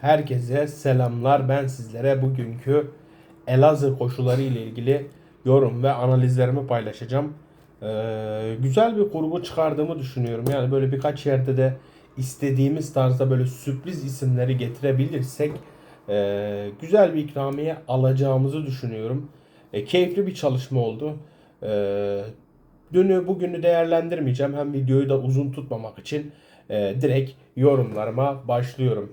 Herkese selamlar. Ben sizlere bugünkü Elazığ koşuları ile ilgili yorum ve analizlerimi paylaşacağım. Ee, güzel bir kurgu çıkardığımı düşünüyorum. Yani böyle birkaç yerde de istediğimiz tarzda böyle sürpriz isimleri getirebilirsek e, güzel bir ikramiye alacağımızı düşünüyorum. E, keyifli bir çalışma oldu. E, dünü bugünü değerlendirmeyeceğim. Hem videoyu da uzun tutmamak için e, direkt yorumlarıma başlıyorum.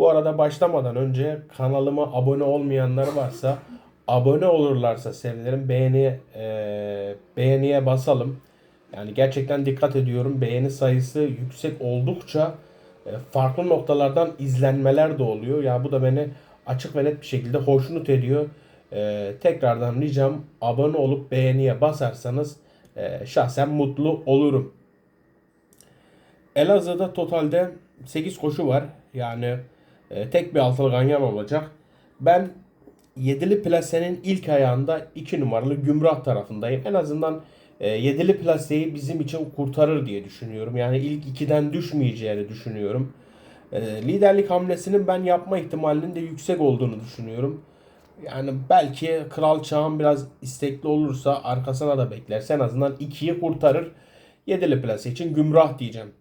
Bu arada başlamadan önce kanalıma abone olmayanlar varsa abone olurlarsa sevinirim. Beğeni e, beğeniye basalım. Yani gerçekten dikkat ediyorum. Beğeni sayısı yüksek oldukça e, farklı noktalardan izlenmeler de oluyor. Ya bu da beni açık ve net bir şekilde hoşnut ediyor. E, tekrardan ricam abone olup beğeniye basarsanız e, şahsen mutlu olurum. Elazığ'da totalde 8 koşu var. Yani e, tek bir altılı ganyan olacak. Ben yedili plasenin ilk ayağında 2 numaralı Gümrah tarafındayım. En azından e, yedili plaseyi bizim için kurtarır diye düşünüyorum. Yani ilk ikiden düşmeyeceğini düşünüyorum. E, liderlik hamlesinin ben yapma ihtimalinin de yüksek olduğunu düşünüyorum. Yani belki Kral Çağan biraz istekli olursa arkasına da beklerse en azından 2'yi kurtarır. Yedili plase için Gümrah diyeceğim.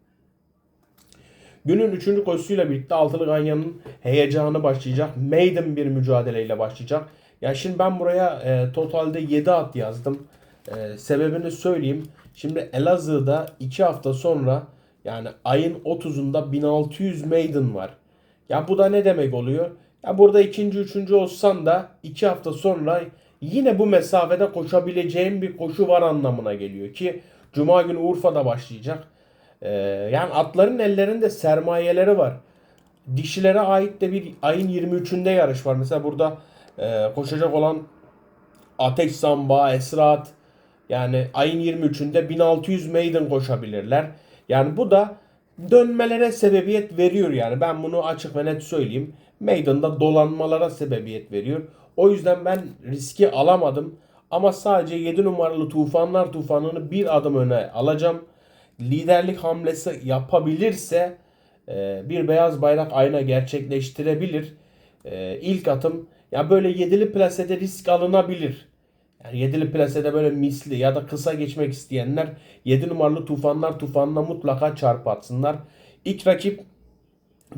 Günün 3. koşusuyla birlikte Altılı Ganyan'ın heyecanı başlayacak. Maiden bir mücadeleyle başlayacak. Ya şimdi ben buraya e, totalde 7 at yazdım. E, sebebini söyleyeyim. Şimdi Elazığ'da 2 hafta sonra yani ayın 30'unda 1600 Maiden var. Ya bu da ne demek oluyor? Ya burada ikinci, üçüncü olsan da 2 hafta sonra yine bu mesafede koşabileceğim bir koşu var anlamına geliyor ki Cuma günü Urfa'da başlayacak. Ee, yani atların ellerinde sermayeleri var. Dişilere ait de bir ayın 23'ünde yarış var. Mesela burada e, koşacak olan Ateş Samba, Esrat yani ayın 23'ünde 1600 maiden koşabilirler. Yani bu da dönmelere sebebiyet veriyor yani. Ben bunu açık ve net söyleyeyim. Meydanda dolanmalara sebebiyet veriyor. O yüzden ben riski alamadım. Ama sadece 7 numaralı Tufanlar Tufanı'nı bir adım öne alacağım liderlik hamlesi yapabilirse e, bir beyaz bayrak ayna gerçekleştirebilir. E, ilk atım ya böyle yedili plasede risk alınabilir. Yani yedili plasede böyle misli ya da kısa geçmek isteyenler 7 numaralı tufanlar tufanına mutlaka çarp atsınlar. İlk rakip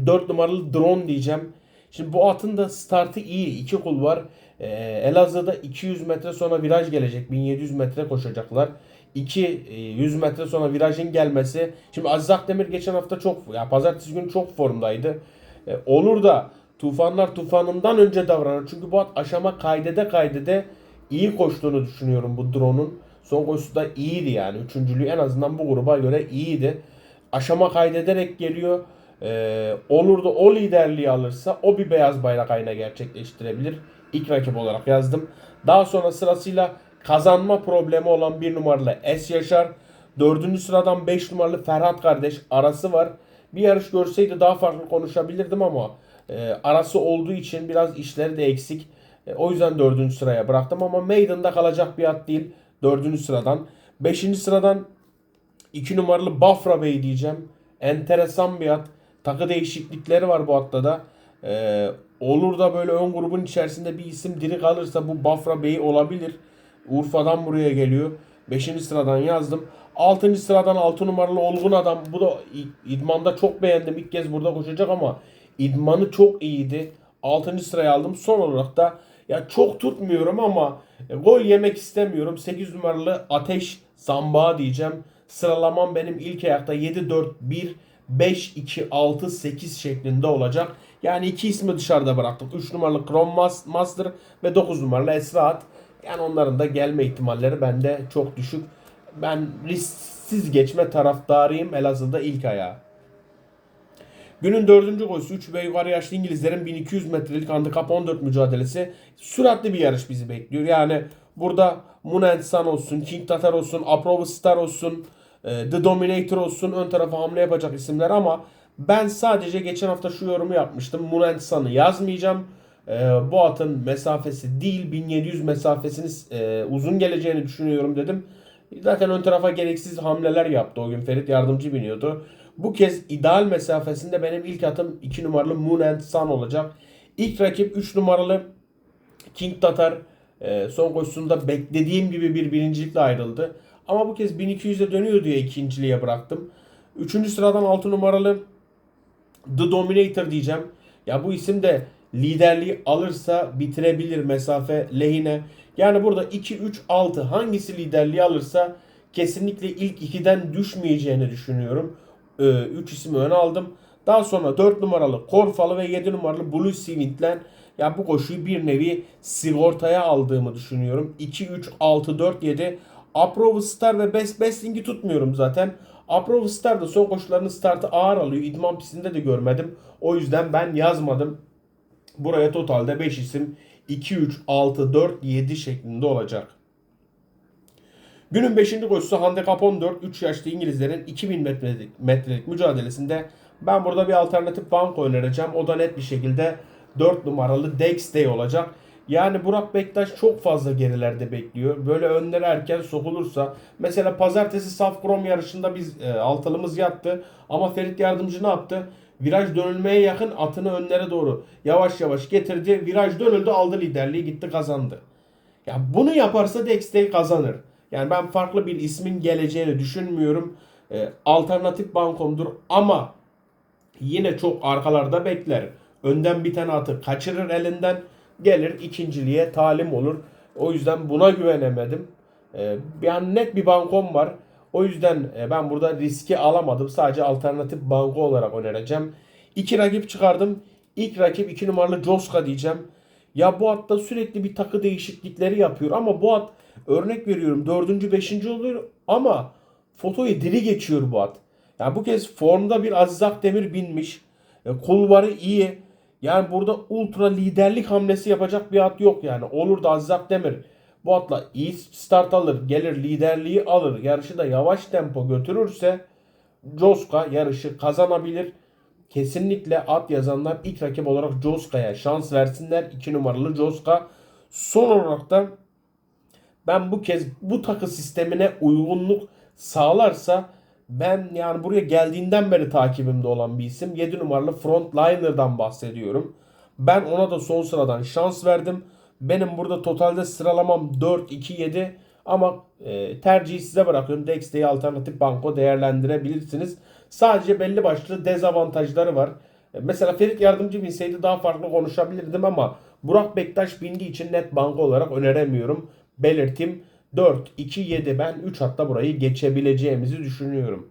4 numaralı drone diyeceğim. Şimdi bu atın da startı iyi. iki kul var. Ee, Elazığ'da 200 metre sonra viraj gelecek. 1700 metre koşacaklar. 200 metre sonra virajın gelmesi. Şimdi Aziz Akdemir geçen hafta çok ya pazartesi günü çok formdaydı. E, olur da tufanlar tufanından önce davranır. Çünkü bu at aşama kaydede kaydede iyi koştuğunu düşünüyorum bu drone'un. Son koşusu da iyiydi yani. Üçüncülüğü en azından bu gruba göre iyiydi. Aşama kaydederek geliyor. Ee, olur da o liderliği alırsa o bir beyaz bayrak ayna gerçekleştirebilir. İlk rakip olarak yazdım. Daha sonra sırasıyla kazanma problemi olan bir numaralı Es Yaşar. Dördüncü sıradan 5 numaralı Ferhat kardeş arası var. Bir yarış görseydi daha farklı konuşabilirdim ama e, arası olduğu için biraz işleri de eksik. E, o yüzden dördüncü sıraya bıraktım ama Maiden'da kalacak bir at değil. Dördüncü sıradan. Beşinci sıradan 2 numaralı Bafra Bey diyeceğim. Enteresan bir at. Takı değişiklikleri var bu atta da. Ee, olur da böyle ön grubun içerisinde bir isim diri kalırsa bu Bafra Bey olabilir. Urfa'dan buraya geliyor. 5. sıradan yazdım. 6. sıradan 6 numaralı olgun adam. Bu da idmanda çok beğendim. İlk kez burada koşacak ama idmanı çok iyiydi. 6. sıraya aldım. Son olarak da ya çok tutmuyorum ama e, gol yemek istemiyorum. 8 numaralı Ateş Zamba diyeceğim. Sıralamam benim ilk ayakta 7 4 1 5 2 6 8 şeklinde olacak. Yani iki ismi dışarıda bıraktık. 3 numaralı Chrome Master ve 9 numaralı Esraat. Yani onların da gelme ihtimalleri bende çok düşük. Ben risksiz geçme taraftarıyım Elazığ'da ilk ayağı. Günün dördüncü koşusu 3 ve yukarı yaşlı İngilizlerin 1200 metrelik handikap 14 mücadelesi. Süratli bir yarış bizi bekliyor. Yani burada Moon Sun olsun, King Tatar olsun, Aprova Star olsun, e, The Dominator olsun ön tarafa hamle yapacak isimler ama ben sadece geçen hafta şu yorumu yapmıştım. Moon Sun'ı yazmayacağım e, bu atın mesafesi değil 1700 mesafesini e, uzun geleceğini düşünüyorum dedim. Zaten ön tarafa gereksiz hamleler yaptı o gün. Ferit yardımcı biniyordu. Bu kez ideal mesafesinde benim ilk atım 2 numaralı Moon and Sun olacak. İlk rakip 3 numaralı King Tatar e, son koşusunda beklediğim gibi bir birincilikle ayrıldı. Ama bu kez 1200'e dönüyor diye ikinciliğe bıraktım. Üçüncü sıradan 6 numaralı The Dominator diyeceğim. Ya bu isim de liderliği alırsa bitirebilir mesafe lehine. Yani burada 2, 3, 6 hangisi liderliği alırsa kesinlikle ilk 2'den düşmeyeceğini düşünüyorum. 3 ismi öne aldım. Daha sonra 4 numaralı Korfalı ve 7 numaralı Blue Swindlen ya bu koşuyu bir nevi sigortaya aldığımı düşünüyorum. 2, 3, 6, 4, 7 Aprove Star ve Best Besting'i tutmuyorum zaten. Aprove Star da son koşularının startı ağır alıyor. İdman pistinde de görmedim. O yüzden ben yazmadım. Buraya totalde 5 isim 2, 3, 6, 4, 7 şeklinde olacak. Günün 5. koşusu Handicap 14 3 yaşlı İngilizlerin 2000 metrelik, metrelik mücadelesinde ben burada bir alternatif banko önereceğim. O da net bir şekilde 4 numaralı Dex Day olacak. Yani Burak Bektaş çok fazla gerilerde bekliyor. Böyle önlere erken sokulursa mesela pazartesi Saf Krom yarışında biz e, altılımız yattı ama Ferit Yardımcı ne yaptı? Viraj dönülmeye yakın atını önlere doğru yavaş yavaş getirdi. Viraj dönüldü aldı liderliği gitti kazandı. Ya bunu yaparsa Dexter kazanır. Yani ben farklı bir ismin geleceğini düşünmüyorum. Ee, alternatif bankomdur ama yine çok arkalarda bekler. Önden bir tane atı kaçırır elinden gelir ikinciliğe talim olur. O yüzden buna güvenemedim. Ee, yani net bir bankom var. O yüzden e, ben burada riski alamadım. Sadece alternatif banko olarak önereceğim. İki rakip çıkardım. İlk rakip 2 numaralı Joska diyeceğim. Ya bu atta sürekli bir takı değişiklikleri yapıyor ama bu at örnek veriyorum 4. 5. oluyor ama fotoyu diri geçiyor bu at. Yani bu kez formda bir Aziz Akdemir binmiş. E, kulvarı iyi. Yani burada ultra liderlik hamlesi yapacak bir at yok yani. Olur da Aziz Akdemir bu atla iyi start alır, gelir liderliği alır, yarışı da yavaş tempo götürürse Joska yarışı kazanabilir. Kesinlikle at yazanlar ilk rakip olarak Joska'ya şans versinler. 2 numaralı Joska. Son olarak da ben bu kez bu takı sistemine uygunluk sağlarsa ben yani buraya geldiğinden beri takibimde olan bir isim. 7 numaralı Frontliner'dan bahsediyorum. Ben ona da son sıradan şans verdim. Benim burada totalde sıralamam 4-2-7 ama e, tercihi size bırakıyorum. Dex'teyi alternatif banko değerlendirebilirsiniz. Sadece belli başlı dezavantajları var. E, mesela Ferit Yardımcı binseydi daha farklı konuşabilirdim ama Burak Bektaş bindiği için net banko olarak öneremiyorum. Belirtim 4, 2, 7 ben 3 hatta burayı geçebileceğimizi düşünüyorum.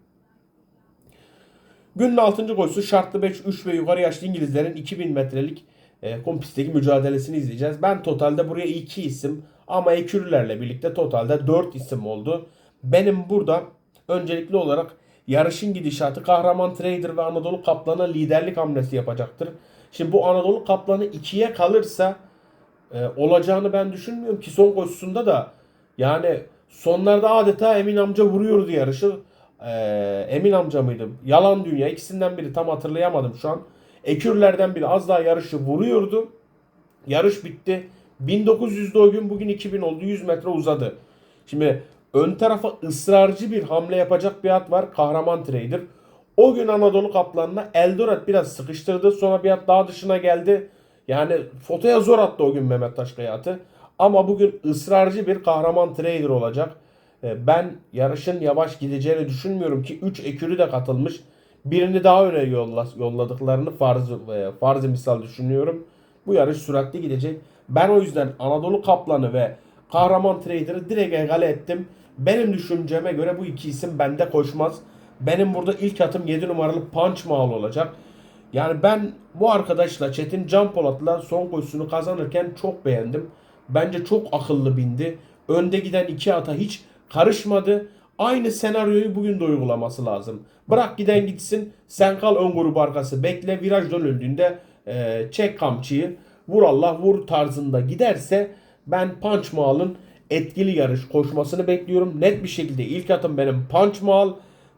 Günün 6. koşusu şartlı 5, 3 ve yukarı yaşlı İngilizlerin 2000 metrelik e, kompisteki mücadelesini izleyeceğiz. Ben totalde buraya 2 isim ama ekürlerle birlikte totalde 4 isim oldu. Benim burada öncelikli olarak yarışın gidişatı Kahraman Trader ve Anadolu Kaplan'a liderlik hamlesi yapacaktır. Şimdi bu Anadolu Kaplan'ı ikiye kalırsa e, olacağını ben düşünmüyorum ki son koşusunda da yani sonlarda adeta Emin amca vuruyordu yarışı. E, Emin amca mıydı? Yalan Dünya ikisinden biri tam hatırlayamadım şu an. Ekürlerden biri az daha yarışı vuruyordu. Yarış bitti. 1900'de o gün bugün 2000 oldu. 100 metre uzadı. Şimdi ön tarafa ısrarcı bir hamle yapacak bir at var. Kahraman Trader. O gün Anadolu Kaplanı'na Eldoret biraz sıkıştırdı. Sonra bir at daha dışına geldi. Yani fotoya zor attı o gün Mehmet Taşkaya atı. Ama bugün ısrarcı bir kahraman trader olacak. E, Ben yarışın yavaş gideceğini düşünmüyorum ki 3 ekürü de katılmış. Birini daha öne yolladıklarını farz, e, farz misal düşünüyorum. Bu yarış süratli gidecek. Ben o yüzden Anadolu Kaplanı ve Kahraman Trader'ı direkt egale ettim. Benim düşünceme göre bu iki isim bende koşmaz. Benim burada ilk atım 7 numaralı Punch Mal olacak. Yani ben bu arkadaşla Çetin Can Polat'la son koşusunu kazanırken çok beğendim. Bence çok akıllı bindi. Önde giden iki ata hiç karışmadı. Aynı senaryoyu bugün de uygulaması lazım. Bırak giden gitsin. Sen kal ön grup arkası. Bekle viraj dönüldüğünde e, çek kamçıyı. Vur Allah vur tarzında giderse ben Punch Mal'ın etkili yarış koşmasını bekliyorum. Net bir şekilde ilk atım benim Punch Mal.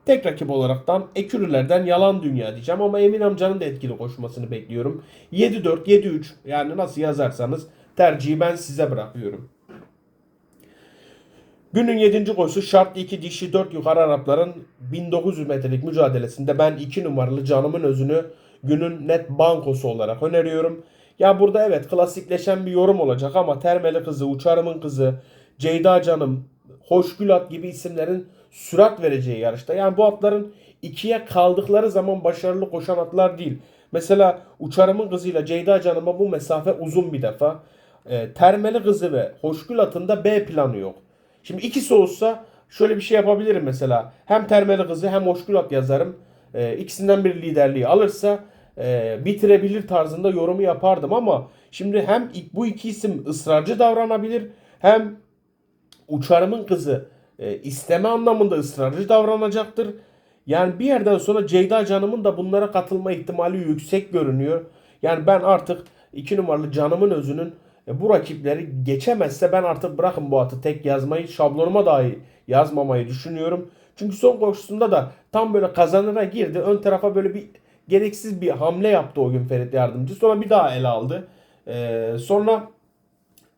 Tek rakip olaraktan Ekürülerden Yalan Dünya diyeceğim ama Emin amcanın da etkili koşmasını bekliyorum. 7-4, 7-3 yani nasıl yazarsanız tercihi ben size bırakıyorum. Günün 7. koşusu şartlı 2 dişi 4 yukarı Arapların 1900 metrelik mücadelesinde ben 2 numaralı canımın özünü günün net bankosu olarak öneriyorum. Ya burada evet klasikleşen bir yorum olacak ama Termeli kızı, Uçarımın kızı, Ceyda Canım, Hoşgül At gibi isimlerin sürat vereceği yarışta. Yani bu atların ikiye kaldıkları zaman başarılı koşan atlar değil. Mesela Uçarımın kızıyla Ceyda Canım'a bu mesafe uzun bir defa. E, termeli kızı ve Hoşgül At'ın B planı yok. Şimdi ikisi olsa şöyle bir şey yapabilirim mesela. Hem Termeli kızı hem Hoşgül At yazarım. E, ikisinden bir liderliği alırsa e, bitirebilir tarzında yorumu yapardım ama şimdi hem bu iki isim ısrarcı davranabilir hem uçarımın kızı e, isteme anlamında ısrarcı davranacaktır. Yani bir yerden sonra Ceyda Canım'ın da bunlara katılma ihtimali yüksek görünüyor. Yani ben artık 2 numaralı Canım'ın özünün bu rakipleri geçemezse ben artık bırakın bu atı tek yazmayı şablonuma dahi yazmamayı düşünüyorum. Çünkü son koşusunda da tam böyle kazanıra girdi. Ön tarafa böyle bir gereksiz bir hamle yaptı o gün Ferit Yardımcı. Sonra bir daha ele aldı. Ee, sonra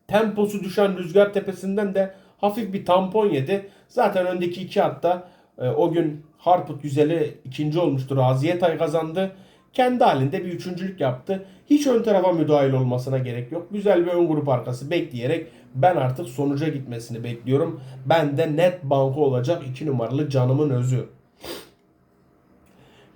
temposu düşen Rüzgar Tepesi'nden de hafif bir tampon yedi. Zaten öndeki iki hatta e, o gün Harput Güzel'i ikinci olmuştu. Raziye Tay kazandı. Kendi halinde bir üçüncülük yaptı. Hiç ön tarafa müdahil olmasına gerek yok. Güzel bir ön grup arkası bekleyerek ben artık sonuca gitmesini bekliyorum. Ben de net banko olacak 2 numaralı canımın özü.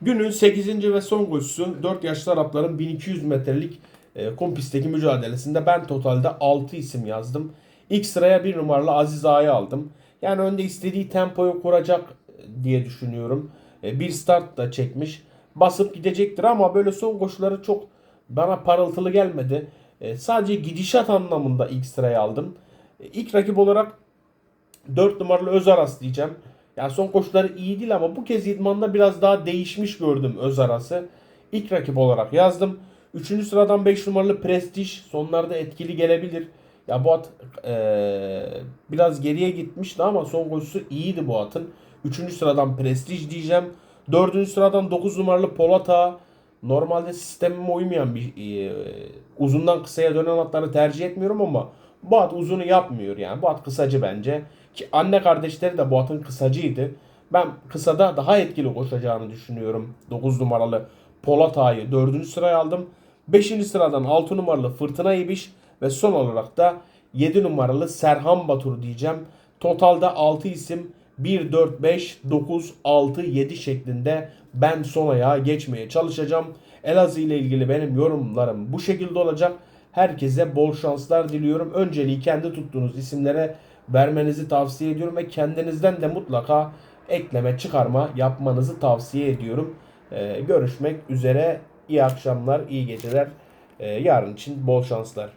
Günün 8. ve son koşusu 4 yaşlı Arapların 1200 metrelik e, kum pistteki mücadelesinde ben totalde 6 isim yazdım. İlk sıraya 1 numaralı Aziz Ağa'yı aldım. Yani önde istediği tempoyu kuracak diye düşünüyorum. E, bir start da çekmiş. Basıp gidecektir ama böyle son koşuları çok bana parıltılı gelmedi. E, sadece gidişat anlamında ilk sıraya aldım. E, ilk rakip olarak 4 numaralı Özaras diyeceğim. Yani son koşuları iyi değil ama bu kez idmanda biraz daha değişmiş gördüm Özaras'ı. İlk rakip olarak yazdım. Üçüncü sıradan 5 numaralı Prestige sonlarda etkili gelebilir. Ya bu at eee, biraz geriye gitmişti ama son koşusu iyiydi bu atın. Üçüncü sıradan Prestige diyeceğim. Dördüncü sıradan 9 numaralı Polata. Normalde sistemime uymayan bir eee, uzundan kısaya dönen atları tercih etmiyorum ama bu at uzunu yapmıyor yani. Bu at kısacı bence. Ki anne kardeşleri de bu atın kısacıydı. Ben kısada daha etkili koşacağını düşünüyorum. 9 numaralı Polat Ağa'yı 4. sıraya aldım. 5. sıradan 6 numaralı Fırtına İbiş ve son olarak da 7 numaralı Serhan Batur diyeceğim. Totalde 6 isim 1, 4, 5, 9, 6, 7 şeklinde ben son ayağa geçmeye çalışacağım. Elazığ ile ilgili benim yorumlarım bu şekilde olacak. Herkese bol şanslar diliyorum. Önceliği kendi tuttuğunuz isimlere vermenizi tavsiye ediyorum ve kendinizden de mutlaka ekleme çıkarma yapmanızı tavsiye ediyorum. Ee, görüşmek üzere. İyi akşamlar, iyi geceler. Ee, yarın için bol şanslar.